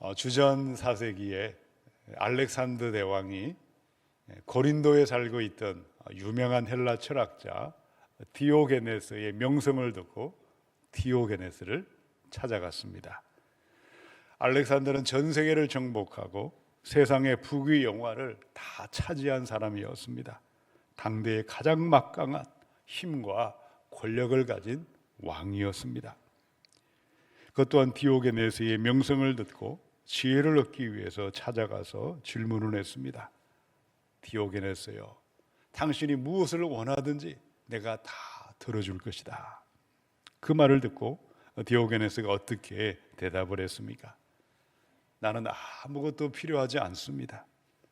어, 주전 4세기에 알렉산드 대왕이 고린도에 살고 있던 유명한 헬라 철학자 디오게네스의 명성을 듣고 디오게네스를 찾아갔습니다. 알렉산더는 전 세계를 정복하고 세상의 부귀 영화를 다 차지한 사람이었습니다. 당대의 가장 막강한 힘과 권력을 가진 왕이었습니다. 그것 또한 디오게네스의 명성을 듣고 지혜를 얻기 위해서 찾아가서 질문을 했습니다. 디오게네스요, 당신이 무엇을 원하든지 내가 다 들어줄 것이다. 그 말을 듣고 디오게네스가 어떻게 대답을 했습니까? 나는 아무것도 필요하지 않습니다.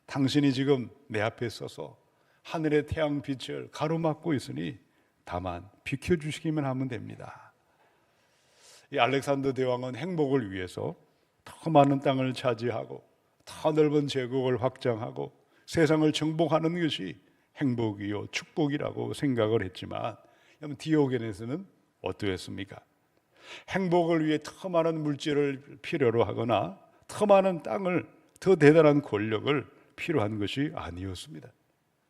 당신이 지금 내 앞에 서서 하늘의 태양 빛을 가로막고 있으니 다만 비켜주시기만 하면 됩니다. 이 알렉산더 대왕은 행복을 위해서 더 많은 땅을 차지하고 더 넓은 제국을 확장하고 세상을 정복하는 것이 행복이요 축복이라고 생각을 했지만 디오게네스는 어떠했습니까? 행복을 위해 더 많은 물질을 필요로 하거나 더 많은 땅을 더 대단한 권력을 필요한 것이 아니었습니다.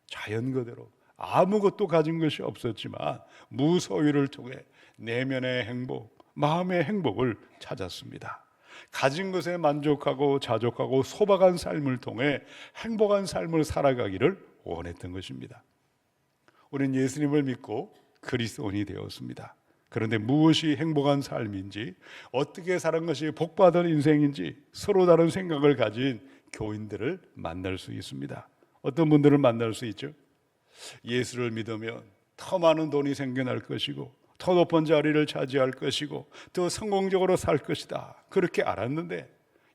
자연 그대로 아무것도 가진 것이 없었지만 무소유를 통해 내면의 행복, 마음의 행복을 찾았습니다. 가진 것에 만족하고 자족하고 소박한 삶을 통해 행복한 삶을 살아가기를 원했던 것입니다. 우리는 예수님을 믿고 그리스도인이 되었습니다. 그런데 무엇이 행복한 삶인지, 어떻게 사는 것이 복받은 인생인지 서로 다른 생각을 가진 교인들을 만날 수 있습니다. 어떤 분들을 만날 수 있죠? 예수를 믿으면 더 많은 돈이 생겨날 것이고, 더 높은 자리를 차지할 것이고, 더 성공적으로 살 것이다. 그렇게 알았는데,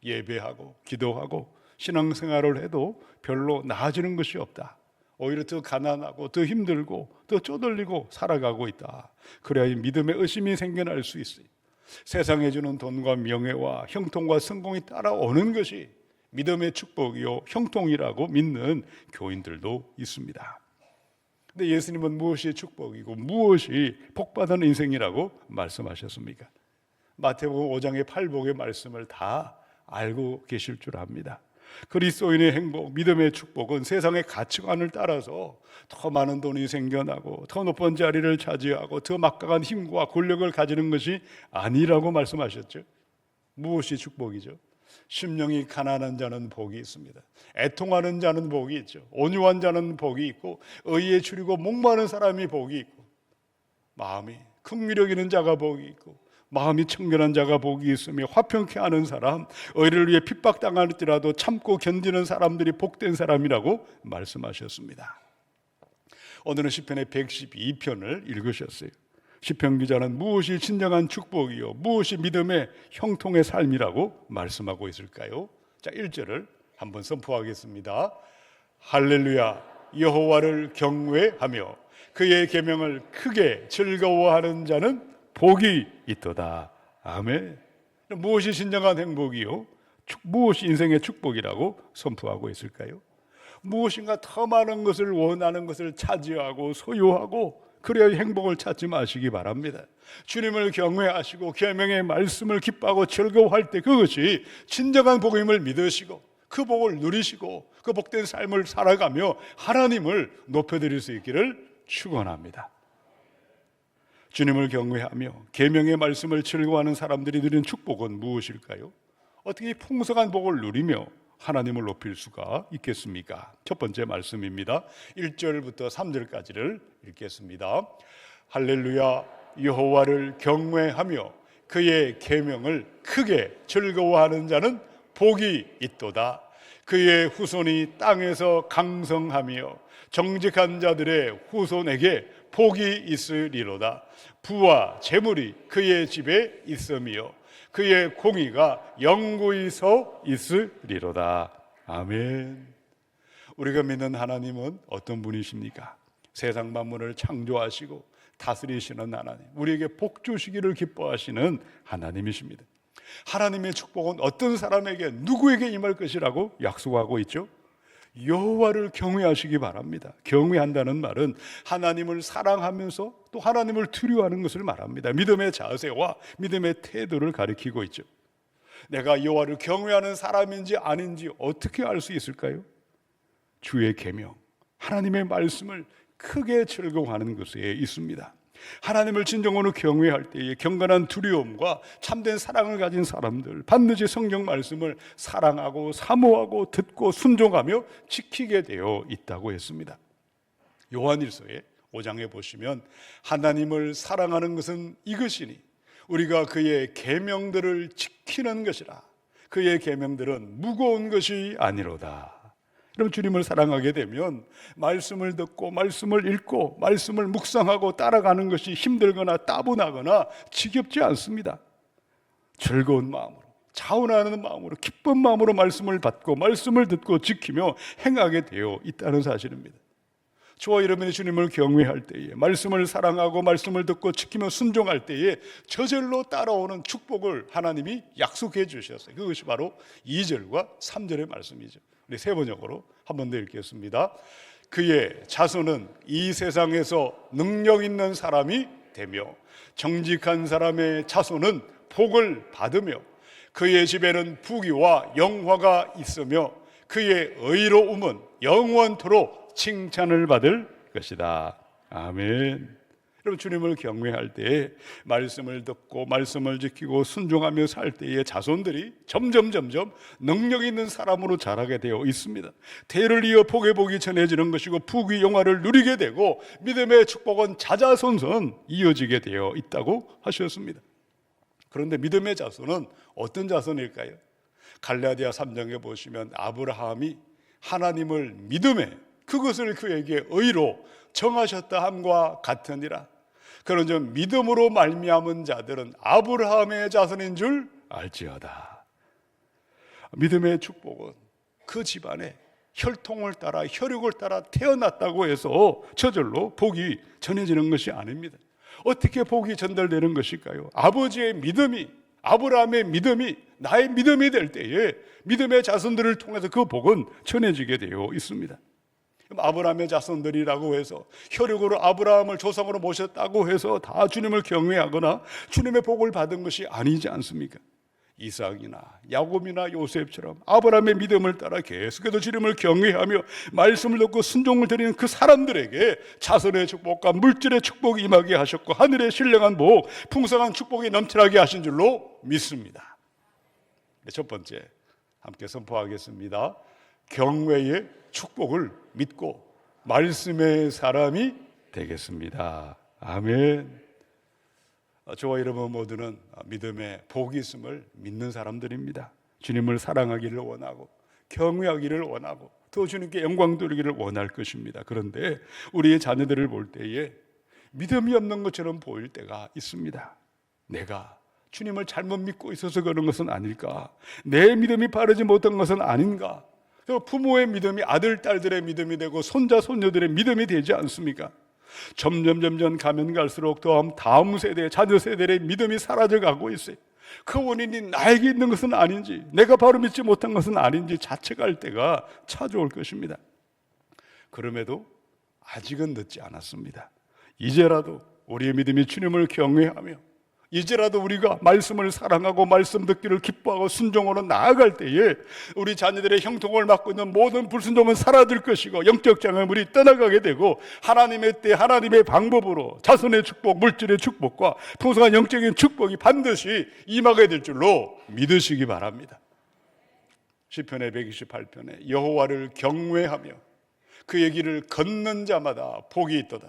예배하고, 기도하고, 신앙생활을 해도 별로 나아지는 것이 없다. 오히려 더 가난하고 더 힘들고 더 쪼들리고 살아가고 있다. 그래야 믿음의 의심이 생겨날 수 있어요. 세상에 주는 돈과 명예와 형통과 성공이 따라오는 것이 믿음의 축복이요 형통이라고 믿는 교인들도 있습니다. 근데 예수님은 무엇이 축복이고 무엇이 복받은 인생이라고 말씀하셨습니까? 마태복음 5장의 팔복의 말씀을 다 알고 계실 줄 압니다. 그리스도인의 행복, 믿음의 축복은 세상의 가치관을 따라서 더 많은 돈이 생겨나고 더 높은 자리를 차지하고 더 막강한 힘과 권력을 가지는 것이 아니라고 말씀하셨죠. 무엇이 축복이죠? 심령이 가난한 자는 복이 있습니다. 애통하는 자는 복이 있죠. 온유한 자는 복이 있고 의에 줄이고 목마른 사람이 복이 있고 마음이 긍휼히 여기는 자가 복이 있고 마음이 청결한 자가 복이 있으며 화평케 하는 사람, 의를 위해 핍박당할지라도 참고 견디는 사람들이 복된 사람이라고 말씀하셨습니다. 오늘은 시편의 112편을 읽으셨어요. 시편 기자는 무엇이 진정한 축복이요 무엇이 믿음의 형통의 삶이라고 말씀하고 있을까요? 자, 1절을 한번 선포하겠습니다. 할렐루야 여호와를 경외하며 그의 계명을 크게 즐거워하는 자는 복이 있도다. 아멘. 무엇이 진정한 행복이요? 무엇이 인생의 축복이라고 선포하고 있을까요? 무엇인가 더 많은 것을 원하는 것을 차지하고 소유하고 그래야 행복을 찾지 마시기 바랍니다. 주님을 경외하시고 계명의 말씀을 기뻐하고 즐거워할 때 그것이 진정한 복임을 믿으시고 그 복을 누리시고 그 복된 삶을 살아가며 하나님을 높여드릴 수 있기를 축원합니다. 주님을 경외하며 계명의 말씀을 즐거워하는 사람들이 누리는 축복은 무엇일까요? 어떻게 풍성한 복을 누리며 하나님을 높일 수가 있겠습니까? 첫 번째 말씀입니다. 1절부터 3절까지를 읽겠습니다. 할렐루야 여호와를 경외하며 그의 계명을 크게 즐거워하는 자는 복이 있도다. 그의 후손이 땅에서 강성하며 정직한 자들의 후손에게 복이 있으리로다. 부와 재물이 그의 집에 있으며 그의 공의가 영구히 서 있으리로다. 아멘. 우리가 믿는 하나님은 어떤 분이십니까? 세상 만물을 창조하시고 다스리시는 하나님, 우리에게 복 주시기를 기뻐하시는 하나님이십니다. 하나님의 축복은 어떤 사람에게 누구에게 임할 것이라고 약속하고 있죠? 여호와를 경외하시기 바랍니다. 경외한다는 말은 하나님을 사랑하면서 또 하나님을 두려워하는 것을 말합니다. 믿음의 자세와 믿음의 태도를 가리키고 있죠. 내가 여호와를 경외하는 사람인지 아닌지 어떻게 알 수 있을까요? 주의 계명, 하나님의 말씀을 크게 즐거워하는 것에 있습니다. 하나님을 진정으로 경외할 때에 경건한 두려움과 참된 사랑을 가진 사람들 반드시 성경 말씀을 사랑하고 사모하고 듣고 순종하며 지키게 되어 있다고 했습니다. 요한일서에 5장에 보시면 하나님을 사랑하는 것은 이것이니 우리가 그의 계명들을 지키는 것이라 그의 계명들은 무거운 것이 아니로다. 그럼 주님을 사랑하게 되면 말씀을 듣고 말씀을 읽고 말씀을 묵상하고 따라가는 것이 힘들거나 따분하거나 지겹지 않습니다. 즐거운 마음으로 자원하는 마음으로 기쁜 마음으로 말씀을 받고 말씀을 듣고 지키며 행하게 되어 있다는 사실입니다. 저와 여러분이 주님을 경외할 때에 말씀을 사랑하고 말씀을 듣고 지키며 순종할 때에 저절로 따라오는 축복을 하나님이 약속해 주셨어요. 그것이 바로 2절과 3절의 말씀이죠. 우리 세 번역으로 한 번 더 읽겠습니다. 그의 자손은 이 세상에서 능력 있는 사람이 되며 정직한 사람의 자손은 복을 받으며 그의 집에는 부귀와 영화가 있으며 그의 의로움은 영원토록 칭찬을 받을 것이다. 아멘. 여러분 주님을 경외할 때에 말씀을 듣고 말씀을 지키고 순종하며 살 때에 자손들이 점점 점점 능력 있는 사람으로 자라게 되어 있습니다. 대를 이어 복의 복이 전해지는 것이고 부귀 영화를 누리게 되고 믿음의 축복은 자자손손 이어지게 되어 있다고 하셨습니다. 그런데 믿음의 자손은 어떤 자손일까요? 갈라디아 3장에 보시면 아브라함이 하나님을 믿음에 그것을 그에게 의로 정하셨다 함과 같으니라. 그런 점 믿음으로 말미암은 자들은 아브라함의 자손인 줄 알지어다. 믿음의 축복은 그 집안에 혈통을 따라 혈육을 따라 태어났다고 해서 저절로 복이 전해지는 것이 아닙니다. 어떻게 복이 전달되는 것일까요? 아버지의 믿음이 아브라함의 믿음이 나의 믿음이 될 때에 믿음의 자손들을 통해서 그 복은 전해지게 되어 있습니다. 아브라함의 자손들이라고 해서 혈육으로 아브라함을 조상으로 모셨다고 해서 다 주님을 경외하거나 주님의 복을 받은 것이 아니지 않습니까? 이삭이나 야곱이나 요셉처럼 아브라함의 믿음을 따라 계속해서 주님을 경외하며 말씀을 듣고 순종을 드리는 그 사람들에게 자손의 축복과 물질의 축복이 임하게 하셨고 하늘의 신령한 복, 풍성한 축복이 넘쳐나게 하신 줄로 믿습니다. 네, 첫 번째 함께 선포하겠습니다. 경외의 축복을 믿고 말씀의 사람이 되겠습니다. 아멘. 저와 여러분 모두는 믿음의 복이 있음을 믿는 사람들입니다. 주님을 사랑하기를 원하고 경외하기를 원하고 또 주님께 영광 돌리기를 원할 것입니다. 그런데 우리의 자녀들을 볼 때에 믿음이 없는 것처럼 보일 때가 있습니다. 내가 주님을 잘못 믿고 있어서 그런 것은 아닐까? 내 믿음이 바르지 못한 것은 아닌가? 부모의 믿음이 아들, 딸들의 믿음이 되고 손자, 손녀들의 믿음이 되지 않습니까? 점점 점점 가면 갈수록 더 다음 세대, 자녀 세대의 믿음이 사라져 가고 있어요. 그 원인이 나에게 있는 것은 아닌지, 내가 바로 믿지 못한 것은 아닌지 자책할 때가 찾아올 것입니다. 그럼에도 아직은 늦지 않았습니다. 이제라도 우리의 믿음이 주님을 경외하며 이제라도 우리가 말씀을 사랑하고 말씀 듣기를 기뻐하고 순종으로 나아갈 때에 우리 자녀들의 형통을 맡고 있는 모든 불순종은 사라질 것이고 영적 장애물이 떠나가게 되고 하나님의 때 하나님의 방법으로 자손의 축복, 물질의 축복과 풍성한 영적인 축복이 반드시 임하게 될 줄로 믿으시기 바랍니다. 시편의 128편에 여호와를 경외하며 그의 길을 걷는 자마다 복이 있도다.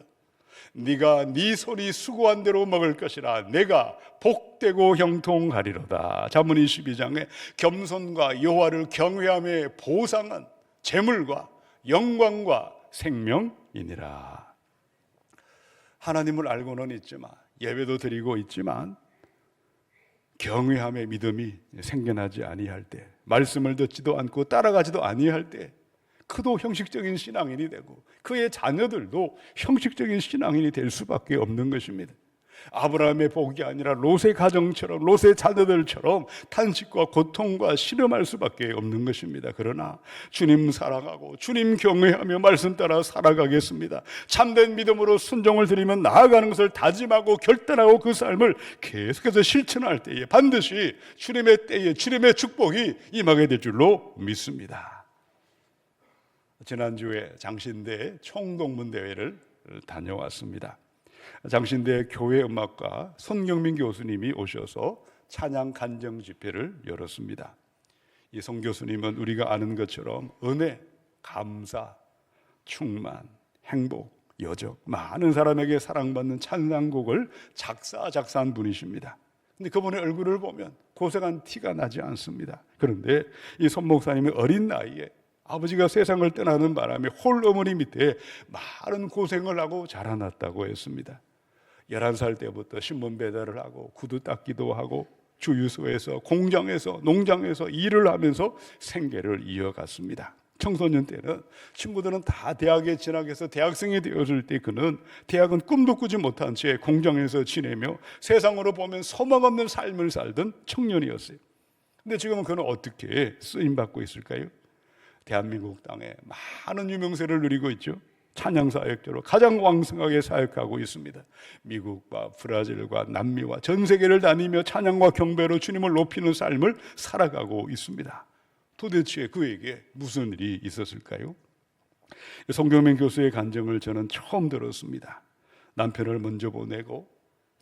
네가 네 손이 수고한 대로 먹을 것이라 내가 복되고 형통하리로다. 자문 22장에 겸손과 여호와를 경외함의 보상은 재물과 영광과 생명이니라. 하나님을 알고는 있지만 예배도 드리고 있지만 경외함의 믿음이 생겨나지 아니할 때 말씀을 듣지도 않고 따라가지도 아니할 때 그도 형식적인 신앙인이 되고 그의 자녀들도 형식적인 신앙인이 될 수밖에 없는 것입니다. 아브라함의 복이 아니라 롯의 가정처럼 롯의 자녀들처럼 탄식과 고통과 실험할 수밖에 없는 것입니다. 그러나 주님 사랑하고 주님 경외하며 말씀 따라 살아가겠습니다. 참된 믿음으로 순종을 드리면 나아가는 것을 다짐하고 결단하고 그 삶을 계속해서 실천할 때에 반드시 주님의 때에 주님의 축복이 임하게 될 줄로 믿습니다. 지난주에 장신대 총동문 대회를 다녀왔습니다. 장신대 교회 음악과 손경민 교수님이 오셔서 찬양 간정 집회를 열었습니다. 이 송 교수님은 우리가 아는 것처럼 은혜, 감사, 충만, 행복, 여적 많은 사람에게 사랑받는 찬양곡을 작사 작사한 분이십니다. 근데 그분의 얼굴을 보면 고생한 티가 나지 않습니다. 그런데 이 손 목사님이 어린 나이에 아버지가 세상을 떠나는 바람에 홀 어머니 밑에 많은 고생을 하고 자라났다고 했습니다. 11살 때부터 신문 배달을 하고 구두 닦기도 하고 주유소에서 공장에서 농장에서 일을 하면서 생계를 이어갔습니다. 청소년 때는 친구들은 다 대학에 진학해서 대학생이 되었을 때 그는 대학은 꿈도 꾸지 못한 채 공장에서 지내며 세상으로 보면 소망 없는 삶을 살던 청년이었어요. 근데 지금은 그는 어떻게 쓰임 받고 있을까요? 대한민국 땅에 많은 유명세를 누리고 있죠. 찬양 사역자로 가장 왕성하게 사역하고 있습니다. 미국과 브라질과 남미와 전 세계를 다니며 찬양과 경배로 주님을 높이는 삶을 살아가고 있습니다. 도대체 그에게 무슨 일이 있었을까요? 송경민 교수의 간증을 저는 처음 들었습니다. 남편을 먼저 보내고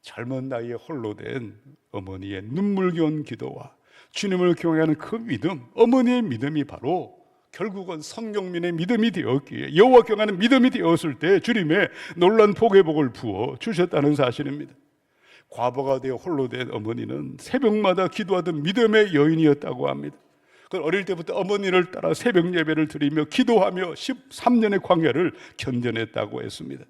젊은 나이에 홀로 된 어머니의 눈물겨운 기도와 주님을 경외하는 그 믿음, 어머니의 믿음이 바로 결국은 성경민의 믿음이 되었기에 여호와 경하는 믿음이 되었을 때 주님의 놀란 복의 복을 부어 주셨다는 사실입니다. 과부가 되어 홀로 된 어머니는 새벽마다 기도하던 믿음의 여인이었다고 합니다. 그 어릴 때부터 어머니를 따라 새벽 예배를 드리며 기도하며 13년의 광야를 견뎌냈다고 했습니다.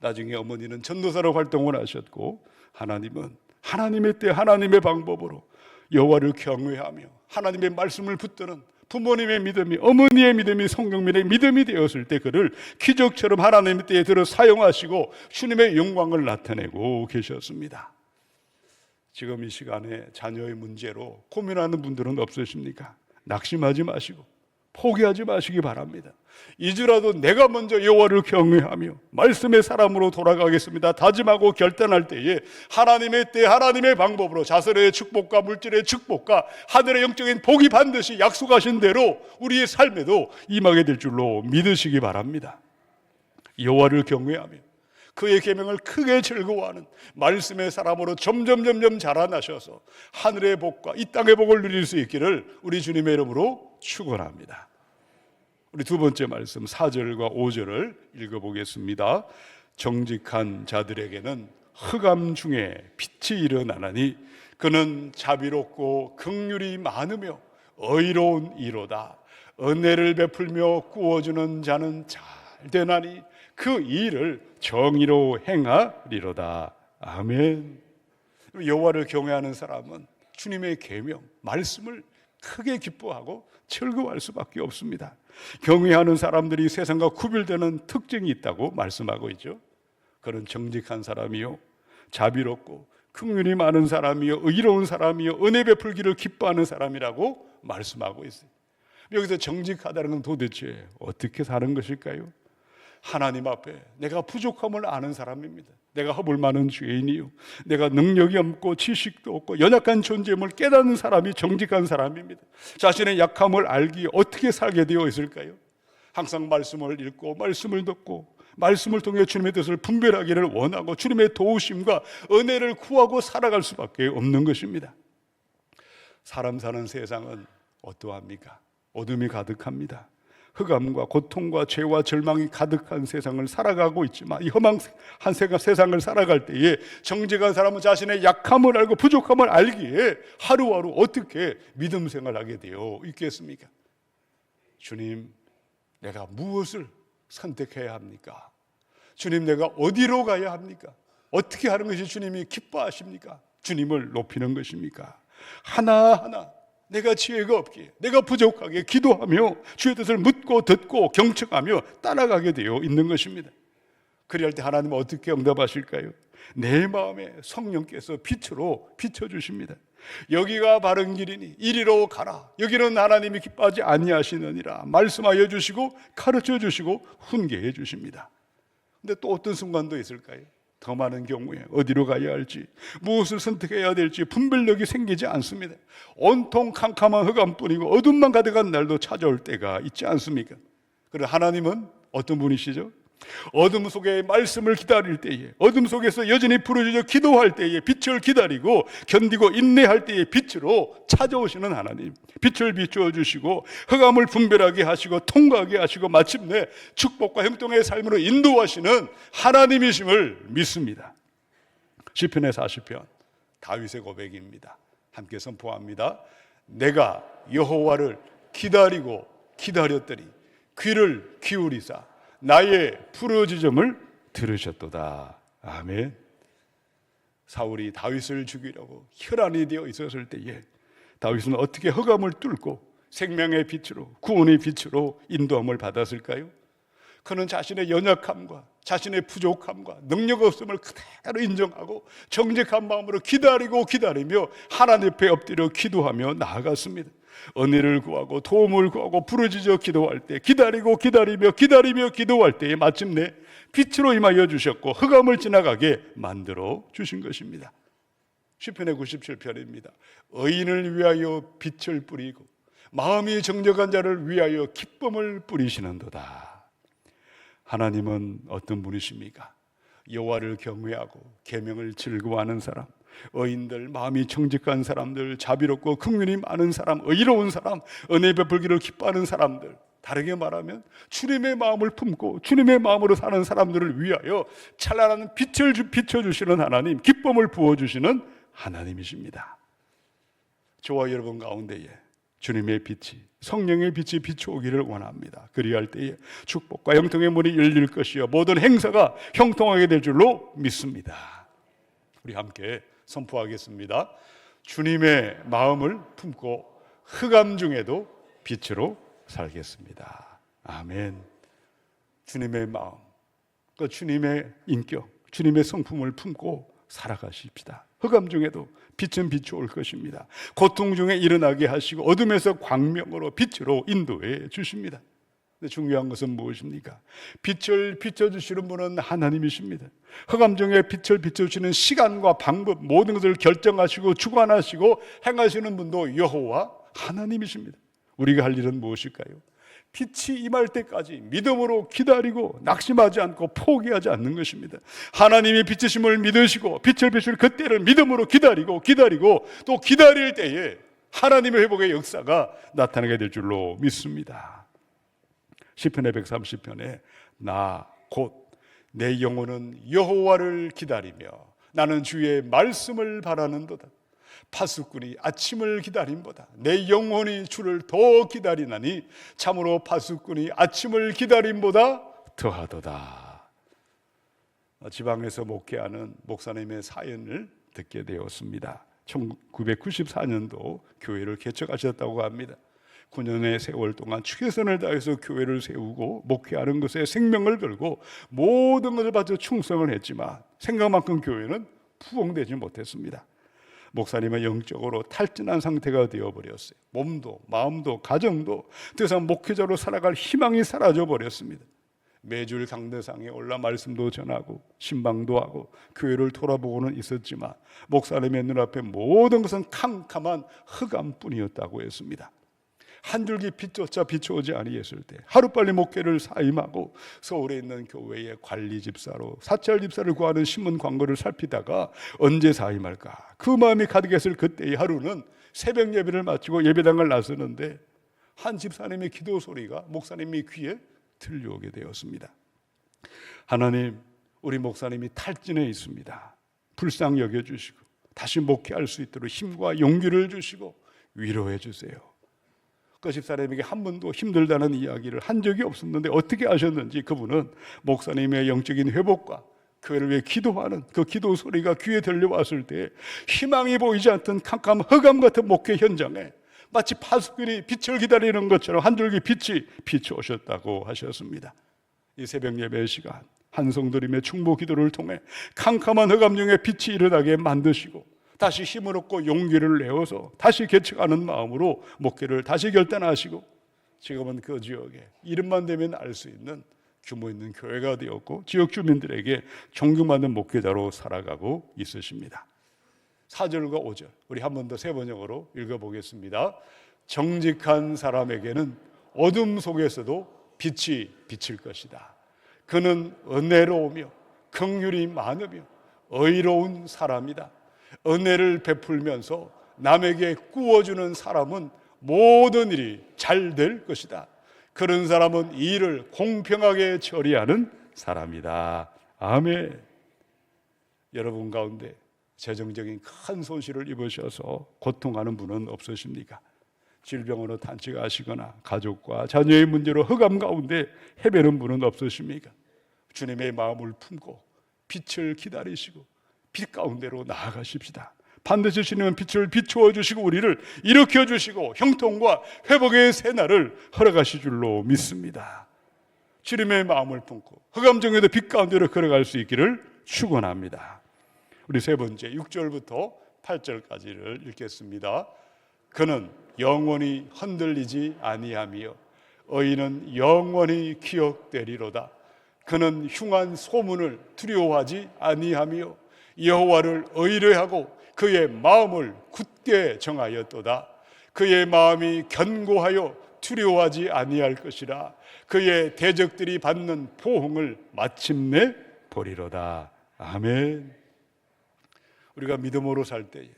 나중에 어머니는 전도사로 활동을 하셨고 하나님은 하나님의 때 하나님의 방법으로 여호와를 경외하며 하나님의 말씀을 붙드는 부모님의 믿음이 어머니의 믿음이 성경민의 믿음이 되었을 때 그를 기적처럼 하나님의 때에 들어 사용하시고 주님의 영광을 나타내고 계셨습니다. 지금 이 시간에 자녀의 문제로 고민하는 분들은 없으십니까? 낙심하지 마시고 포기하지 마시기 바랍니다. 이주라도 내가 먼저 여호와를 경외하며 말씀의 사람으로 돌아가겠습니다. 다짐하고 결단할 때에 하나님의 때 하나님의 방법으로 자설의 축복과 물질의 축복과 하늘의 영적인 복이 반드시 약속하신 대로 우리의 삶에도 임하게 될 줄로 믿으시기 바랍니다. 여호와를 경외하며 그의 계명을 크게 즐거워하는 말씀의 사람으로 점점 점점 자라나셔서 하늘의 복과 이 땅의 복을 누릴 수 있기를 우리 주님의 이름으로 축원합니다. 우리 두 번째 말씀 4절과 5절을 읽어 보겠습니다. 정직한 자들에게는 흑암 중에 빛이 일어나나니 그는 자비롭고 긍휼이 많으며 의로운 이로다. 은혜를 베풀며 구워주는 자는 잘 되나니 그 일을 정의로 행하리로다. 아멘. 여호와를 경외하는 사람은 주님의 계명, 말씀을 크게 기뻐하고 즐거워할 수밖에 없습니다. 경외하는 사람들이 세상과 구별되는 특징이 있다고 말씀하고 있죠. 그는 정직한 사람이요, 자비롭고 긍휼이 많은 사람이요, 의로운 사람이요, 은혜 베풀기를 기뻐하는 사람이라고 말씀하고 있어요. 여기서 정직하다는 건 도대체 어떻게 사는 것일까요? 하나님 앞에 내가 부족함을 아는 사람입니다. 내가 허물 많은 죄인이요. 내가 능력이 없고 지식도 없고 연약한 존재임을 깨닫는 사람이 정직한 사람입니다. 자신의 약함을 알기에 어떻게 살게 되어 있을까요? 항상 말씀을 읽고 말씀을 듣고 말씀을 통해 주님의 뜻을 분별하기를 원하고 주님의 도우심과 은혜를 구하고 살아갈 수밖에 없는 것입니다. 사람 사는 세상은 어떠합니까? 어둠이 가득합니다. 흑암과 고통과 죄와 절망이 가득한 세상을 살아가고 있지만 이 험한 세상을 살아갈 때에 정직한 사람은 자신의 약함을 알고 부족함을 알기에 하루하루 어떻게 믿음 생활하게 되어 있겠습니까? 주님, 내가 무엇을 선택해야 합니까? 주님, 내가 어디로 가야 합니까? 어떻게 하는 것이 주님이 기뻐하십니까? 주님을 높이는 것입니까? 하나하나 내가 지혜가 없기에 내가 부족하게 기도하며 주의 뜻을 묻고 듣고 경청하며 따라가게 되어 있는 것입니다. 그리할 때 하나님은 어떻게 응답하실까요? 내 마음에 성령께서 빛으로 비춰 주십니다. 여기가 바른 길이니 이리로 가라. 여기는 하나님이 기뻐하지 아니하시느니라 말씀하여 주시고 가르쳐 주시고 훈계해 주십니다. 근데 또 어떤 순간도 있을까요? 더 많은 경우에 어디로 가야 할지 무엇을 선택해야 될지 분별력이 생기지 않습니다. 온통 캄캄한 흑암뿐이고 어둠만 가득한 날도 찾아올 때가 있지 않습니까? 그리고 하나님은 어떤 분이시죠? 어둠 속에 말씀을 기다릴 때에 어둠 속에서 여전히 부르짖어 기도할 때에 빛을 기다리고 견디고 인내할 때에 빛으로 찾아오시는 하나님. 빛을 비추어 주시고 흑암을 분별하게 하시고 통과하게 하시고 마침내 축복과 형통의 삶으로 인도하시는 하나님이심을 믿습니다. 시편의 40편 다윗의 고백입니다. 함께 선포합니다. 내가 여호와를 기다리고 기다렸더니 귀를 기울이사 나의 부르짖음을 들으셨도다. 아멘. 사울이 다윗을 죽이려고 혈안이 되어 있었을 때에 다윗은 어떻게 흑암을 뚫고 생명의 빛으로 구원의 빛으로 인도함을 받았을까요? 그는 자신의 연약함과 자신의 부족함과 능력 없음을 그대로 인정하고 정직한 마음으로 기다리고 기다리며 하나님 앞에 엎드려 기도하며 나아갔습니다. 은혜를 구하고 도움을 구하고 부르짖어 기도할 때 기다리고 기다리며 기다리며 기도할 때에 마침내 빛으로 임하여 주셨고 흑암을 지나가게 만들어 주신 것입니다. 시편의 97편입니다. 의인을 위하여 빛을 뿌리고 마음이 정직한 자를 위하여 기쁨을 뿌리시는도다. 하나님은 어떤 분이십니까? 여호와를 경외하고 계명을 즐거워하는 사람, 의인들, 마음이 정직한 사람들, 자비롭고 긍휼이 많은 사람, 의로운 사람, 은혜 베풀기를 기뻐하는 사람들. 다르게 말하면 주님의 마음을 품고 주님의 마음으로 사는 사람들을 위하여 찬란한 빛을 비춰 주시는 하나님, 기쁨을 부어 주시는 하나님이십니다. 저와 여러분 가운데에 주님의 빛이 성령의 빛이 비추오기를 원합니다. 그리할 때에 축복과 형통의 문이 열릴 것이요 모든 행사가 형통하게 될 줄로 믿습니다. 우리 함께 선포하겠습니다. 주님의 마음을 품고 흑암 중에도 빛으로 살겠습니다. 아멘. 주님의 마음, 그 주님의 인격, 주님의 성품을 품고 살아가십시다. 흑암 중에도 빛은 비추올 것입니다. 고통 중에 일어나게 하시고 어둠에서 광명으로 빛으로 인도해 주십니다. 근데 중요한 것은 무엇입니까? 빛을 비춰주시는 분은 하나님이십니다. 중에 빛을 비춰주시는 시간과 방법 모든 것을 결정하시고 주관하시고 행하시는 분도 여호와 하나님이십니다. 우리가 할 일은 무엇일까요? 빛이 임할 때까지 믿음으로 기다리고 낙심하지 않고 포기하지 않는 것입니다. 하나님이 빛이심을 믿으시고 빛을 비출 그때를 믿음으로 기다리고 기다리고 또 기다릴 때에 하나님의 회복의 역사가 나타나게 될 줄로 믿습니다. 시편의 130편에 나 곧 내 영혼은 여호와를 기다리며 나는 주의 말씀을 바라는도다. 파수꾼이 아침을 기다림보다 내 영혼이 주를 더 기다리나니 참으로 파수꾼이 아침을 기다림보다 더하도다. 지방에서 목회하는 목사님의 사연을 듣게 되었습니다. 1994년도 교회를 개척하셨다고 합니다. 9년의 세월 동안 최선을 다해서 교회를 세우고 목회하는 것에 생명을 걸고 모든 것을 바쳐 충성을 했지만 생각만큼 교회는 부흥되지 못했습니다. 목사님은 영적으로 탈진한 상태가 되어버렸어요. 몸도 마음도 가정도 더 이상 목회자로 살아갈 희망이 사라져 버렸습니다. 매주 강대상에 올라 말씀도 전하고 신방도 하고 교회를 돌아보고는 있었지만 목사님의 눈앞에 모든 것은 캄캄한 흑암뿐이었다고 했습니다. 한 줄기 빛조차 비춰오지 아니했을 때 하루빨리 목회를 사임하고 서울에 있는 교회의 관리 집사로 사찰 집사를 구하는 신문 광고를 살피다가 언제 사임할까 그 마음이 가득했을 그때의 하루는 새벽 예배를 마치고 예배당을 나서는데 한 집사님의 기도 소리가 목사님의 귀에 들려오게 되었습니다. 하나님, 우리 목사님이 탈진해 있습니다. 불쌍히 여겨 주시고 다시 목회할 수 있도록 힘과 용기를 주시고 위로해 주세요. 그 집사님에게 한 번도 힘들다는 이야기를 한 적이 없었는데 어떻게 하셨는지 그분은 목사님의 영적인 회복과 교회를 위해 기도하는 그 기도 소리가 귀에 들려왔을 때 희망이 보이지 않던 캄캄 흑암 같은 목회 현장에 마치 파수꾼이 빛을 기다리는 것처럼 한 줄기 빛이 비춰오셨다고 하셨습니다. 이 새벽 예배 시간 한성드림의 충보 기도를 통해 캄캄한 흑암 중에 빛이 일어나게 만드시고 다시 힘을 얻고 용기를 내어서 다시 개척하는 마음으로 목회를 다시 결단하시고 지금은 그 지역에 이름만 되면 알 수 있는 규모 있는 교회가 되었고 지역 주민들에게 존경받는 목회자로 살아가고 있으십니다. 4절과 5절 우리 한 번 더 세 번역으로 읽어보겠습니다. 정직한 사람에게는 어둠 속에서도 빛이 비칠 것이다. 그는 은혜로우며 긍휼이 많으며 의로운 사람이다. 은혜를 베풀면서 남에게 꾸어주는 사람은 모든 일이 잘 될 것이다. 그런 사람은 이 일을 공평하게 처리하는 사람이다. 아멘. 여러분 가운데 재정적인 큰 손실을 입으셔서 고통하는 분은 없으십니까? 질병으로 단식하시거나 가족과 자녀의 문제로 흑암 가운데 헤매는 분은 없으십니까? 주님의 마음을 품고 빛을 기다리시고 빛 가운데로 나아가십시다. 반드시 주님은 빛을 비추어 주시고 우리를 일으켜 주시고 형통과 회복의 새날을 허락하실 줄로 믿습니다. 주님의 마음을 품고 흑암 중에도 빛 가운데로 걸어갈 수 있기를 축원합니다. 우리 세 번째 6절부터 8절까지를 읽겠습니다. 그는 영원히 흔들리지 아니하며 의인은 영원히 기억되리로다. 그는 흉한 소문을 두려워하지 아니하며 여호와를 의뢰하고 그의 마음을 굳게 정하였도다. 그의 마음이 견고하여 두려워하지 아니할 것이라. 그의 대적들이 받는 보응을 마침내 보리로다. 아멘. 우리가 믿음으로 살 때에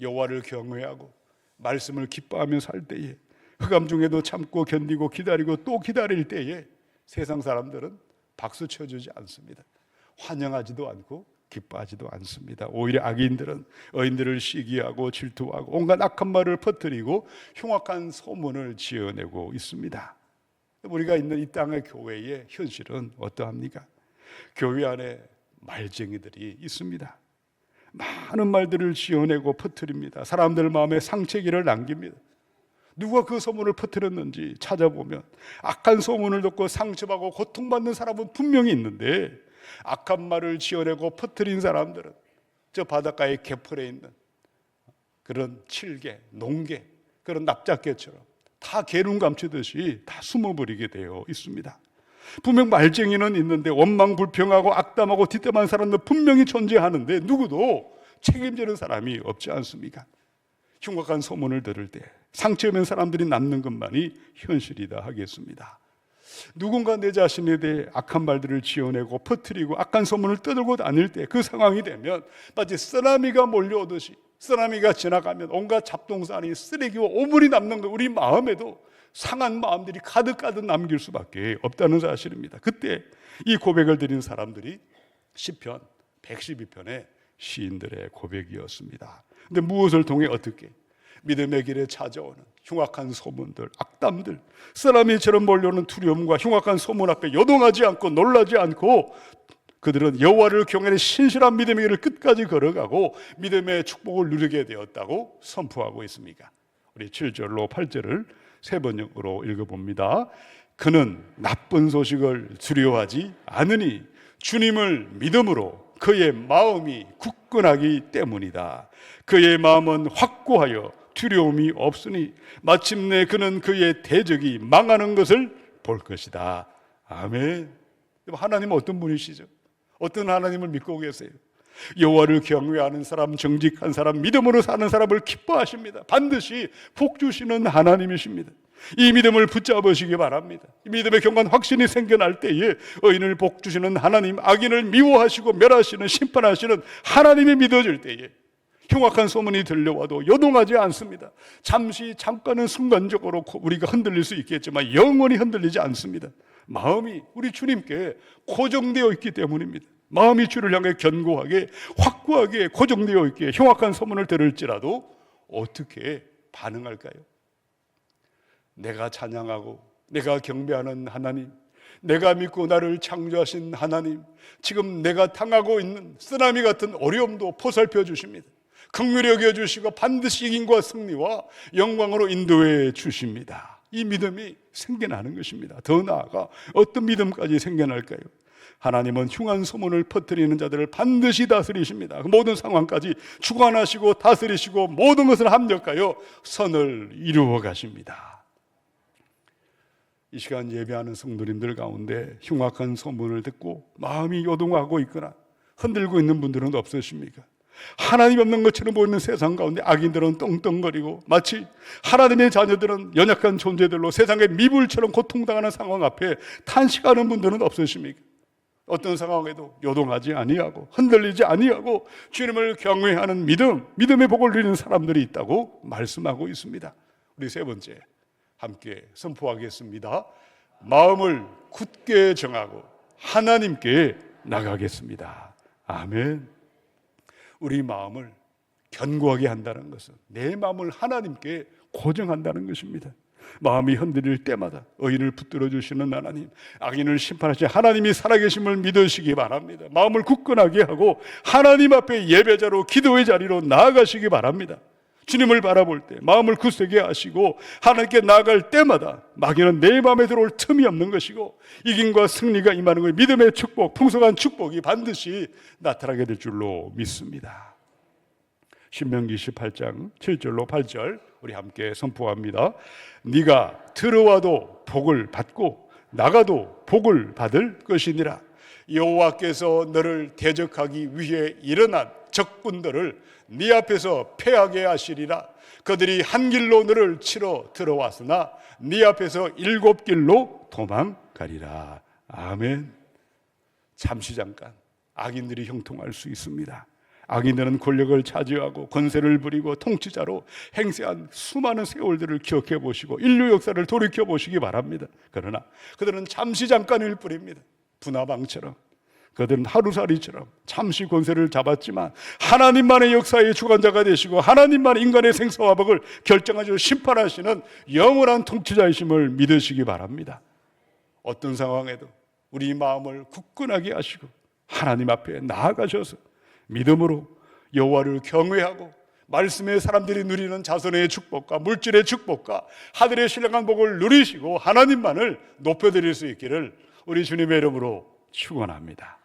여호와를 경외하고 말씀을 기뻐하며 살 때에 흑암 중에도 참고 견디고 기다리고 또 기다릴 때에 세상 사람들은 박수 쳐주지 않습니다. 환영하지도 않고 기뻐하지도 않습니다. 오히려 악인들은 의인들을 시기하고 질투하고 온갖 악한 말을 퍼뜨리고 흉악한 소문을 지어내고 있습니다. 우리가 있는 이 땅의 교회의 현실은 어떠합니까? 교회 안에 말쟁이들이 있습니다. 많은 말들을 지어내고 퍼뜨립니다. 사람들 마음에 상처기를 남깁니다. 누가 그 소문을 퍼뜨렸는지 찾아보면 악한 소문을 듣고 상처받고 고통받는 사람은 분명히 있는데 악한 말을 지어내고 퍼뜨린 사람들은 저 바닷가의 개풀에 있는 그런 칠개, 농개, 그런 납작개처럼 다 개눈 감추듯이 다 숨어버리게 되어 있습니다. 분명 말쟁이는 있는데 원망 불평하고 악담하고 뒷담한 사람들 분명히 존재하는데 누구도 책임지는 사람이 없지 않습니까? 흉악한 소문을 들을 때 상처면 사람들이 남는 것만이 현실이다 하겠습니다. 누군가 내 자신에 대해 악한 말들을 지어내고 퍼뜨리고 악한 소문을 떠들고 다닐 때 그 상황이 되면 마치 쓰나미가 몰려오듯이 쓰나미가 지나가면 온갖 잡동사니 쓰레기와 오물이 남는 것 우리 마음에도 상한 마음들이 가득가득 남길 수밖에 없다는 사실입니다. 그때 이 고백을 드린 사람들이 시편 112편의 시인들의 고백이었습니다. 근데 무엇을 통해 어떻게 믿음의 길에 찾아오는 흉악한 소문들, 악담들, 쓰나미처럼 몰려오는 두려움과 흉악한 소문 앞에 요동하지 않고 놀라지 않고 그들은 여호와를 경외하는 신실한 믿음의 길을 끝까지 걸어가고 믿음의 축복을 누리게 되었다고 선포하고 있습니까? 우리 7절로 8절을 세 번역으로 읽어봅니다. 그는 나쁜 소식을 두려워하지 않으니 주님을 믿음으로 그의 마음이 굳건하기 때문이다. 그의 마음은 확고하여 두려움이 없으니 마침내 그는 그의 대적이 망하는 것을 볼 것이다. 아멘. 하나님은 어떤 분이시죠? 어떤 하나님을 믿고 계세요? 여호와를 경외하는 사람, 정직한 사람, 믿음으로 사는 사람을 기뻐하십니다. 반드시 복 주시는 하나님이십니다. 이 믿음을 붙잡으시기 바랍니다. 이 믿음의 경관 확신이 생겨날 때에 의인을 복 주시는 하나님, 악인을 미워하시고 멸하시는 심판하시는 하나님이 믿어질 때에 흉악한 소문이 들려와도 요동하지 않습니다. 잠시 잠깐은 순간적으로 우리가 흔들릴 수 있겠지만 영원히 흔들리지 않습니다. 마음이 우리 주님께 고정되어 있기 때문입니다. 마음이 주를 향해 견고하게 확고하게 고정되어 있기에 흉악한 소문을 들을지라도 어떻게 반응할까요? 내가 찬양하고 내가 경배하는 하나님, 내가 믿고 나를 창조하신 하나님, 지금 내가 당하고 있는 쓰나미 같은 어려움도 포살펴 주십니다. 긍휼히 여겨 주시고 반드시 이긴과 승리와 영광으로 인도해 주십니다. 이 믿음이 생겨나는 것입니다. 더 나아가 어떤 믿음까지 생겨날까요? 하나님은 흉한 소문을 퍼뜨리는 자들을 반드시 다스리십니다. 그 모든 상황까지 주관하시고 다스리시고 모든 것을 합력하여 선을 이루어 가십니다. 이 시간 예배하는 성도님들 가운데 흉악한 소문을 듣고 마음이 요동하고 있거나 흔들고 있는 분들은 없으십니까? 하나님 없는 것처럼 보이는 세상 가운데 악인들은 떵떵거리고 마치 하나님의 자녀들은 연약한 존재들로 세상의 미불처럼 고통당하는 상황 앞에 탄식하는 분들은 없으십니까? 어떤 상황에도 요동하지 아니하고 흔들리지 아니하고 주님을 경외하는 믿음, 믿음의 복을 누리는 사람들이 있다고 말씀하고 있습니다. 우리 세 번째 함께 선포하겠습니다. 마음을 굳게 정하고 하나님께 나가겠습니다. 아멘. 우리 마음을 견고하게 한다는 것은 내 마음을 하나님께 고정한다는 것입니다. 마음이 흔들릴 때마다 의인을 붙들어 주시는 하나님, 악인을 심판하시 하나님이 살아계심을 믿으시기 바랍니다. 마음을 굳건하게 하고 하나님 앞에 예배자로 기도의 자리로 나아가시기 바랍니다. 주님을 바라볼 때 마음을 굳세게 하시고 하나님께 나아갈 때마다 마귀는 내 마음에 들어올 틈이 없는 것이고 이김과 승리가 임하는 것 믿음의 축복, 풍성한 축복이 반드시 나타나게 될 줄로 믿습니다. 신명기 18장 7절로 8절 우리 함께 선포합니다. 네가 들어와도 복을 받고 나가도 복을 받을 것이니라. 여호와께서 너를 대적하기 위해 일어난 적군들을 네 앞에서 패하게 하시리라. 그들이 한 길로 너를 치러 들어왔으나 네 앞에서 일곱 길로 도망가리라. 아멘. 잠시 잠깐 악인들이 형통할 수 있습니다. 악인들은 권력을 차지하고 권세를 부리고 통치자로 행세한 수많은 세월들을 기억해 보시고 인류 역사를 돌이켜 보시기 바랍니다. 그러나 그들은 잠시 잠깐일 뿐입니다. 분화방처럼 그들은 하루살이처럼 잠시 권세를 잡았지만 하나님만의 역사의 주관자가 되시고 하나님만 인간의 생사와 복을 결정하시고 심판하시는 영원한 통치자이심을 믿으시기 바랍니다. 어떤 상황에도 우리 마음을 굳건하게 하시고 하나님 앞에 나아가셔서 믿음으로 여호와를 경외하고 말씀의 사람들이 누리는 자손의 축복과 물질의 축복과 하늘의 신령한 복을 누리시고 하나님만을 높여드릴 수 있기를 우리 주님의 이름으로 축원합니다.